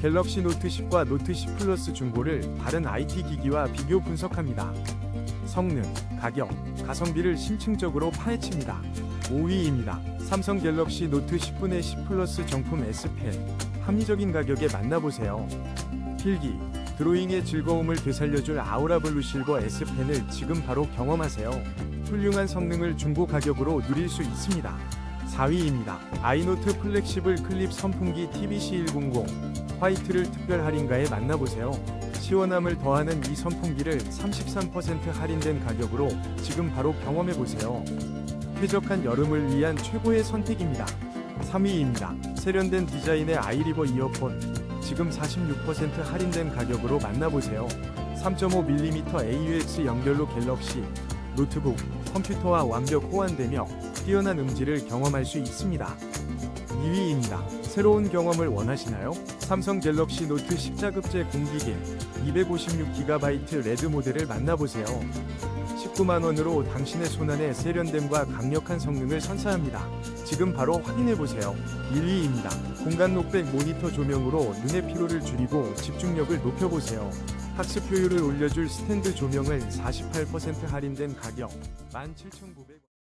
갤럭시 노트 10과 노트 10 플러스 중고를 다른 IT 기기와 비교 분석합니다. 성능, 가격, 가성비를 심층적으로 파헤칩니다. 5위입니다. 삼성 갤럭시 노트 10분의 10 플러스 정품 S펜. 합리적인 가격에 만나보세요. 필기, 드로잉의 즐거움을 되살려줄 아우라 블루 실버 S펜을 지금 바로 경험하세요. 훌륭한 성능을 중고 가격으로 누릴 수 있습니다. 4위입니다. 아이노트 플렉시블 클립 선풍기 TBC100 화이트를 특별 할인가에 만나보세요. 시원함을 더하는 이 선풍기를 33% 할인된 가격으로 지금 바로 경험해보세요. 쾌적한 여름을 위한 최고의 선택입니다. 3위입니다. 세련된 디자인의 아이리버 이어폰 지금 46% 할인된 가격으로 만나보세요. 3.5mm AUX 연결로 갤럭시 노트북, 컴퓨터와 완벽 호환되며 뛰어난 음질을 경험할 수 있습니다. 2위입니다. 새로운 경험을 원하시나요? 삼성 갤럭시 노트 10자급제 공기계 256GB 레드 모델을 만나보세요. 19만원으로 당신의 손안에 세련됨과 강력한 성능을 선사합니다. 지금 바로 확인해보세요. 1위입니다. 공간 녹백 모니터 조명으로 눈의 피로를 줄이고 집중력을 높여보세요. 학습 효율을 올려줄 스탠드 조명을 48% 할인된 가격 17,900원